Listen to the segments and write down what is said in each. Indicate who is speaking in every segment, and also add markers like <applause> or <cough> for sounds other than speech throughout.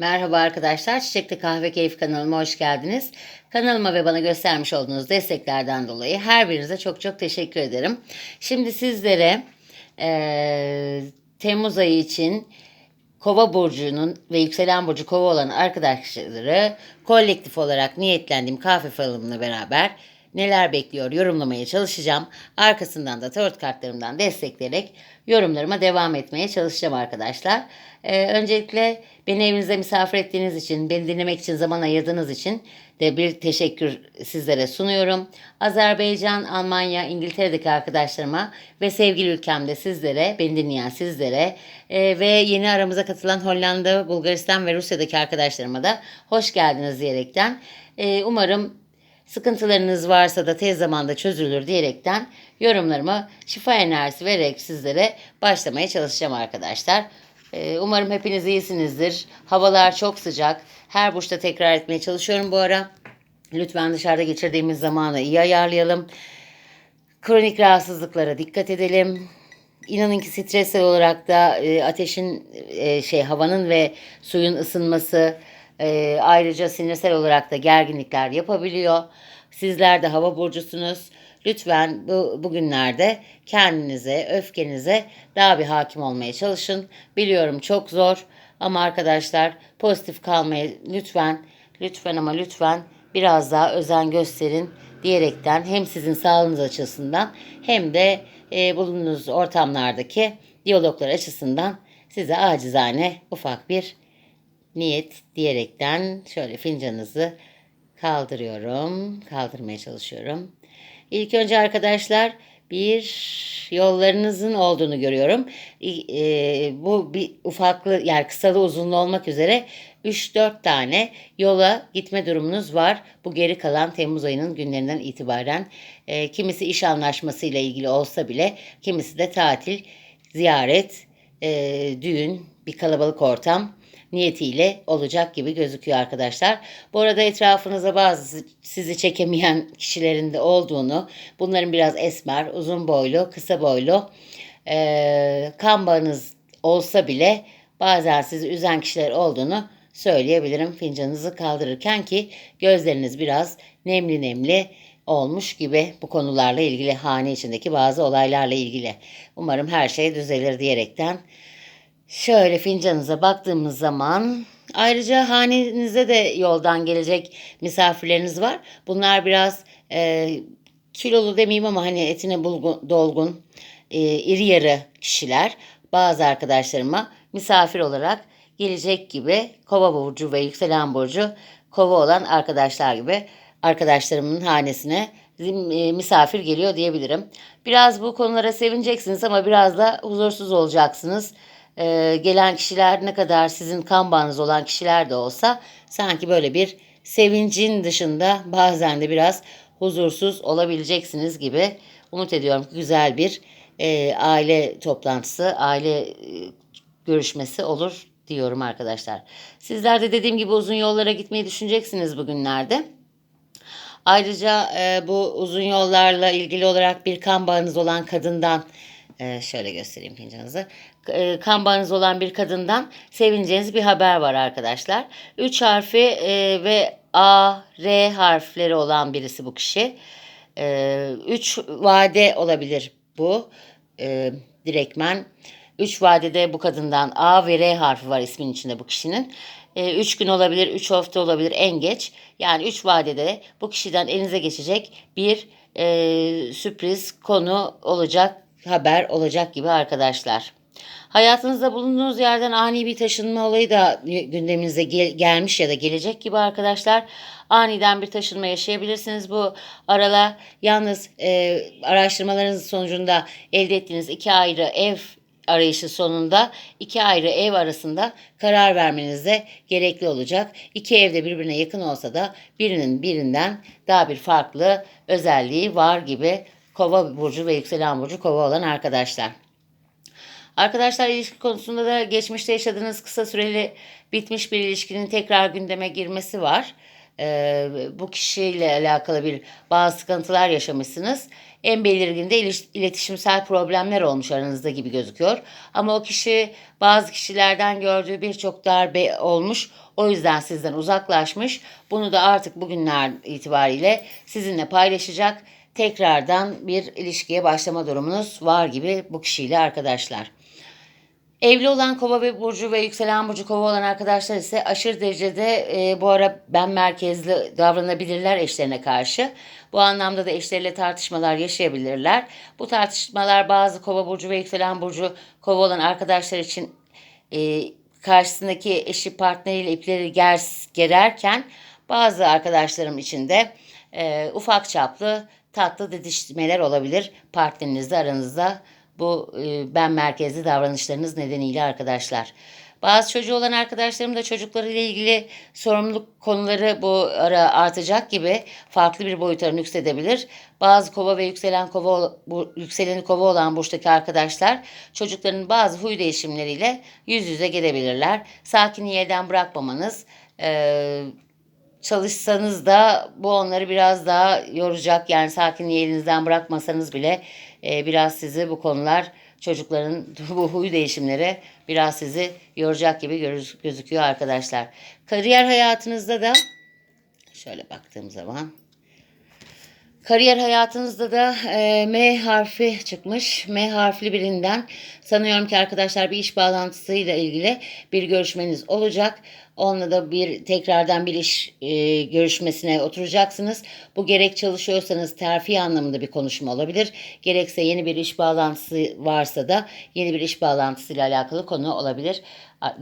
Speaker 1: Merhaba arkadaşlar, Çiçekli Kahve Keyif kanalıma hoş geldiniz. Kanalıma ve bana göstermiş olduğunuz desteklerden dolayı her birinize çok çok teşekkür ederim. Şimdi sizlere eee, Temmuz ayı için Kova burcunun ve yükselen burcu Kova olan arkadaşları kolektif olarak niyetlendiğim kahve falımla beraber neler bekliyor yorumlamaya çalışacağım. Arkasından da tarot kartlarımdan destekleyerek yorumlarıma devam etmeye çalışacağım arkadaşlar. Ee, öncelikle beni evinizde misafir ettiğiniz için, beni dinlemek için zaman ayırdığınız için de bir teşekkür sizlere sunuyorum. Azerbaycan, Almanya, İngiltere'deki arkadaşlarıma ve sevgili ülkemde sizlere, beni dinleyen sizlere e, ve yeni aramıza katılan Hollanda, Bulgaristan ve Rusya'daki arkadaşlarıma da hoş geldiniz diyerekten. e, umarım Sıkıntılarınız varsa da tez zamanda çözülür diyerekten yorumlarıma şifa enerjisi vererek sizlere başlamaya çalışacağım arkadaşlar. Ee, Umarım hepiniz iyisinizdir. Havalar çok sıcak. Her burçta tekrar etmeye çalışıyorum bu ara. Lütfen dışarıda geçirdiğimiz zamanı iyi ayarlayalım. Kronik rahatsızlıklara dikkat edelim. İnanın ki stresel olarak da e, ateşin e, şey havanın ve suyun ısınması e, ayrıca sinirsel olarak da gerginlikler yapabiliyor. Sizler de hava burcusunuz. Lütfen bu bugünlerde kendinize, öfkenize daha bir hakim olmaya çalışın. Biliyorum çok zor ama arkadaşlar pozitif kalmaya lütfen, lütfen ama lütfen biraz daha özen gösterin diyerekten hem sizin sağlığınız açısından hem de e, bulunduğunuz ortamlardaki diyaloglar açısından size acizane ufak bir niyet diyerekten şöyle fincanınızı kaldırıyorum. Kaldırmaya çalışıyorum. İlk önce arkadaşlar bir yollarınızın olduğunu görüyorum. E, bu bir ufaklı yani kısalı uzunlu olmak üzere 3-4 tane yola gitme durumunuz var. Bu geri kalan Temmuz ayının günlerinden itibaren e, kimisi iş anlaşmasıyla ilgili olsa bile kimisi de tatil, ziyaret, e, düğün, bir kalabalık ortam niyetiyle olacak gibi gözüküyor arkadaşlar. Bu arada etrafınıza bazı sizi çekemeyen kişilerin de olduğunu, bunların biraz esmer, uzun boylu, kısa boylu, eee kan bağınız olsa bile bazen sizi üzen kişiler olduğunu söyleyebilirim fincanınızı kaldırırken ki gözleriniz biraz nemli nemli olmuş gibi bu konularla ilgili hane içindeki bazı olaylarla ilgili. Umarım her şey düzelir diyerekten Şöyle fincanınıza baktığımız zaman ayrıca hanenize de yoldan gelecek misafirleriniz var. Bunlar biraz e, kilolu demeyeyim ama hani etine bulgun, dolgun, e, iri yarı kişiler. Bazı arkadaşlarıma misafir olarak gelecek gibi kova burcu ve yükselen burcu kova olan arkadaşlar gibi arkadaşlarımın hanesine e, misafir geliyor diyebilirim. Biraz bu konulara sevineceksiniz ama biraz da huzursuz olacaksınız e, gelen kişiler ne kadar sizin kan bağınız olan kişiler de olsa sanki böyle bir sevincin dışında bazen de biraz huzursuz olabileceksiniz gibi umut ediyorum ki güzel bir e, aile toplantısı, aile e, görüşmesi olur diyorum arkadaşlar. Sizler de dediğim gibi uzun yollara gitmeyi düşüneceksiniz bugünlerde. Ayrıca e, bu uzun yollarla ilgili olarak bir kan bağınız olan kadından e, şöyle göstereyim fincanınızı. E, bağınız olan bir kadından sevineceğiniz bir haber var arkadaşlar. Üç harfi e, ve A, R harfleri olan birisi bu kişi. E, üç vade olabilir bu. E, direktmen. Üç vadede bu kadından A ve R harfi var ismin içinde bu kişinin. E, üç gün olabilir, üç hafta olabilir en geç. Yani üç vadede bu kişiden elinize geçecek bir e, sürpriz konu olacak, haber olacak gibi arkadaşlar. Hayatınızda bulunduğunuz yerden ani bir taşınma olayı da gündeminize gel- gelmiş ya da gelecek gibi arkadaşlar. Aniden bir taşınma yaşayabilirsiniz bu arala. Yalnız e, araştırmalarınız sonucunda elde ettiğiniz iki ayrı ev arayışı sonunda iki ayrı ev arasında karar vermeniz de gerekli olacak. İki evde birbirine yakın olsa da birinin birinden daha bir farklı özelliği var gibi kova burcu ve yükselen burcu kova olan arkadaşlar. Arkadaşlar ilişki konusunda da geçmişte yaşadığınız kısa süreli bitmiş bir ilişkinin tekrar gündeme girmesi var. e, bu kişiyle alakalı bir bazı sıkıntılar yaşamışsınız. En belirgin de iletişimsel problemler olmuş aranızda gibi gözüküyor. Ama o kişi bazı kişilerden gördüğü birçok darbe olmuş. O yüzden sizden uzaklaşmış. Bunu da artık bugünler itibariyle sizinle paylaşacak. Tekrardan bir ilişkiye başlama durumunuz var gibi bu kişiyle arkadaşlar. Evli olan kova ve burcu ve yükselen burcu kova olan arkadaşlar ise aşırı derecede e, bu ara ben merkezli davranabilirler eşlerine karşı. Bu anlamda da eşleriyle tartışmalar yaşayabilirler. Bu tartışmalar bazı kova burcu ve yükselen burcu kova olan arkadaşlar için e, karşısındaki eşi partneriyle ipleri ger, gererken bazı arkadaşlarım için de e, ufak çaplı tatlı didişmeler olabilir partnerinizle aranızda bu e, ben merkezli davranışlarınız nedeniyle arkadaşlar. Bazı çocuğu olan arkadaşlarım da çocuklarıyla ilgili sorumluluk konuları bu ara artacak gibi farklı bir boyuta nüksedebilir. Bazı kova ve yükselen kova bu, yükseleni kova olan burçtaki arkadaşlar çocukların bazı huy değişimleriyle yüz yüze gelebilirler. Sakinliği elden bırakmamanız, e, çalışsanız da bu onları biraz daha yoracak. Yani sakinliği elinizden bırakmasanız bile e, biraz sizi bu konular çocukların <laughs> bu huy değişimleri biraz sizi yoracak gibi göz- gözüküyor arkadaşlar. Kariyer hayatınızda da şöyle baktığım zaman Kariyer hayatınızda da e, M harfi çıkmış. M harfli birinden sanıyorum ki arkadaşlar bir iş bağlantısıyla ilgili bir görüşmeniz olacak. Onunla da bir tekrardan bir iş e, görüşmesine oturacaksınız. Bu gerek çalışıyorsanız terfi anlamında bir konuşma olabilir. Gerekse yeni bir iş bağlantısı varsa da yeni bir iş bağlantısıyla alakalı konu olabilir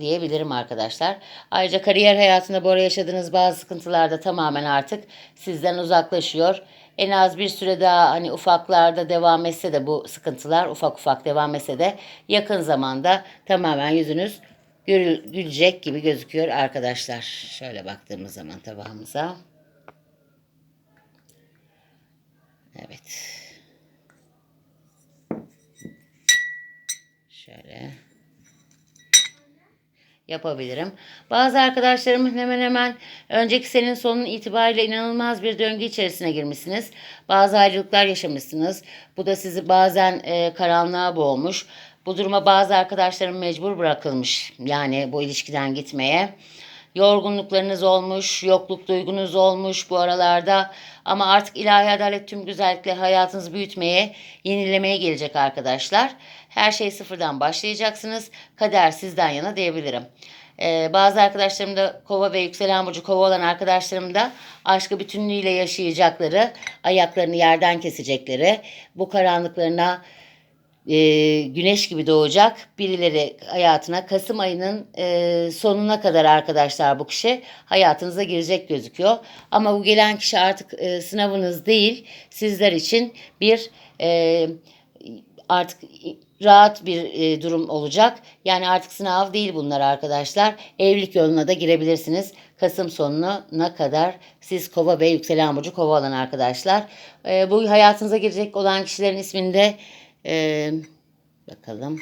Speaker 1: diyebilirim arkadaşlar. Ayrıca kariyer hayatında bu ara yaşadığınız bazı sıkıntılar da tamamen artık sizden uzaklaşıyor en az bir süre daha hani ufaklarda devam etse de bu sıkıntılar ufak ufak devam etse de yakın zamanda tamamen yüzünüz gülecek gibi gözüküyor arkadaşlar. Şöyle baktığımız zaman tabağımıza. Evet. Şöyle yapabilirim. Bazı arkadaşlarım hemen hemen önceki senin sonun itibariyle inanılmaz bir döngü içerisine girmişsiniz. Bazı ayrılıklar yaşamışsınız. Bu da sizi bazen e, karanlığa boğmuş. Bu duruma bazı arkadaşlarım mecbur bırakılmış. Yani bu ilişkiden gitmeye. Yorgunluklarınız olmuş, yokluk duygunuz olmuş bu aralarda. Ama artık ilahi adalet tüm güzellikle hayatınızı büyütmeye, yenilemeye gelecek arkadaşlar. Her şey sıfırdan başlayacaksınız. Kader sizden yana diyebilirim. Ee, bazı arkadaşlarım da kova ve yükselen burcu kova olan arkadaşlarım da aşkı bütünlüğüyle yaşayacakları, ayaklarını yerden kesecekleri, bu karanlıklarına e, güneş gibi doğacak birileri hayatına Kasım ayının e, sonuna kadar arkadaşlar bu kişi hayatınıza girecek gözüküyor. Ama bu gelen kişi artık e, sınavınız değil sizler için bir e, artık rahat bir e, durum olacak. Yani artık sınav değil bunlar arkadaşlar. Evlilik yoluna da girebilirsiniz. Kasım sonuna kadar siz kova ve yükselen burcu kova olan arkadaşlar. E, bu hayatınıza girecek olan kişilerin isminde ee, bakalım.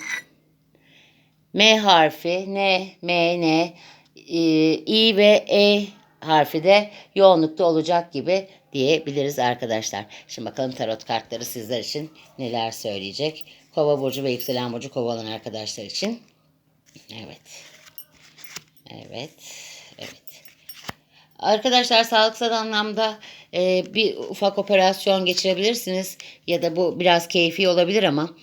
Speaker 1: M harfi, N, M, N, e, İ ve E harfi de yoğunlukta olacak gibi diyebiliriz arkadaşlar. Şimdi bakalım tarot kartları sizler için neler söyleyecek. Kova burcu ve yükselen burcu kova olan arkadaşlar için. Evet. Evet. Evet. Arkadaşlar sağlıksal anlamda e, bir ufak operasyon geçirebilirsiniz ya da bu biraz keyfi olabilir ama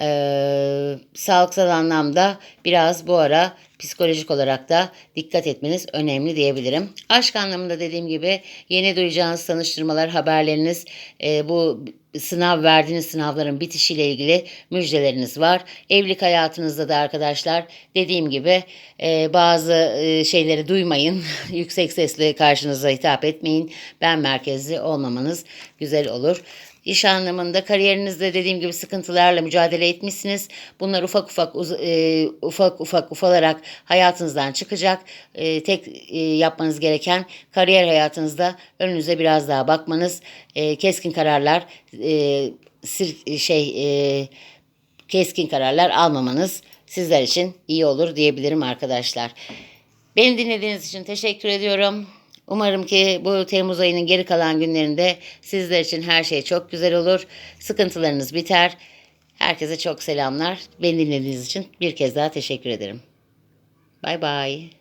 Speaker 1: e, sağlıksal anlamda biraz bu ara psikolojik olarak da dikkat etmeniz önemli diyebilirim. Aşk anlamında dediğim gibi yeni duyacağınız tanıştırmalar, haberleriniz, e, bu sınav verdiğiniz sınavların bitişiyle ilgili müjdeleriniz var. Evlilik hayatınızda da arkadaşlar dediğim gibi e, bazı e, şeyleri duymayın. <laughs> Yüksek sesle karşınıza hitap etmeyin. Ben merkezli olmamanız güzel olur. İş anlamında kariyerinizde dediğim gibi sıkıntılarla mücadele etmişsiniz. Bunlar ufak ufak uz- e, ufak ufak ufalarak hayatınızdan çıkacak. E, tek e, yapmanız gereken kariyer hayatınızda önünüze biraz daha bakmanız, e, keskin kararlar, e, sir- şey e, keskin kararlar almamanız sizler için iyi olur diyebilirim arkadaşlar. Beni dinlediğiniz için teşekkür ediyorum. Umarım ki bu Temmuz ayının geri kalan günlerinde sizler için her şey çok güzel olur. Sıkıntılarınız biter. Herkese çok selamlar. Beni dinlediğiniz için bir kez daha teşekkür ederim. Bay bay.